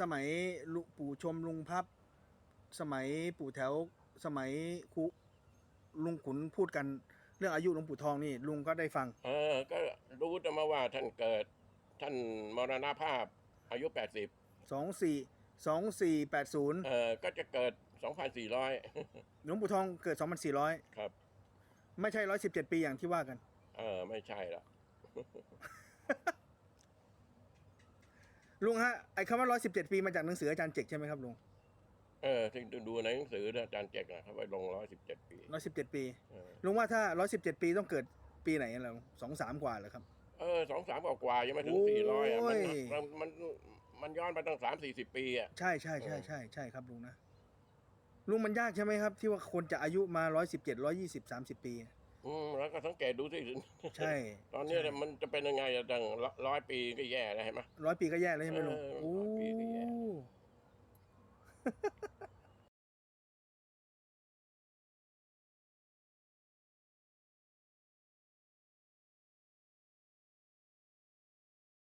สมัยลุปู่ชมลุงพับ สมัยปู่แถวสมัยครูลุงขุนพูดกันเรื่องอายุหลวงปู่ทองนี่ลุงก็ได้ฟัง เออ ก็รู้แต่มาว่าท่านเกิด ท่านมรณภาพอายุแปดสิบสองสี่สองสี่แปดศูนย์เออก็จะเกิดสองพันสี่ร้อยหลวงปู่ทองเกิดสองพันสี่ร้อยครับ ไม่ใช่ร้อยสิบเจ็ดปีอย่างที่ว่ากัน เออ ไม่ใช่ละ ลุงฮะไอ้คำว่าร้อยสิบเจ็ดปีมาจากหนังสืออาจารย์เจกใช่ไหมครับลุงเออที่ดูในหนังสืออาจารย์เจกนะเขาไปลงร้อยสิบเจ็ดปีร้อยสิบเจ็ดปีเออลุงว่าถ้าร้อยสิบเจ็ดปีต้องเกิดปีไหนล่ะลุงสองสามกว่าเหรอครับ เออสองสามกว่าๆยังไม่ถึงโอ้ยสี่ร้อยอะมันมันมันมันย้อนไปตั้งสามสี่สิบปีอะ ใช่ใช่ใช่ใช่ใช่ครับลุงนะลุงมันยากใช่ไหมครับ ที่ว่าคนจะอายุมาร้อยสิบเจ็ดร้อยี่สิบสามสิบปี อืมแล้วก็สังเกตดูสิใช่ ตอนนี้เนี่ยมันจะเป็นยังไงอะตั้งร้อยปีก็แย่แล้วเห็นไหมร้อยปีก็แย่แล้วใช่ไหมลุงเออโอ้ร้อยปี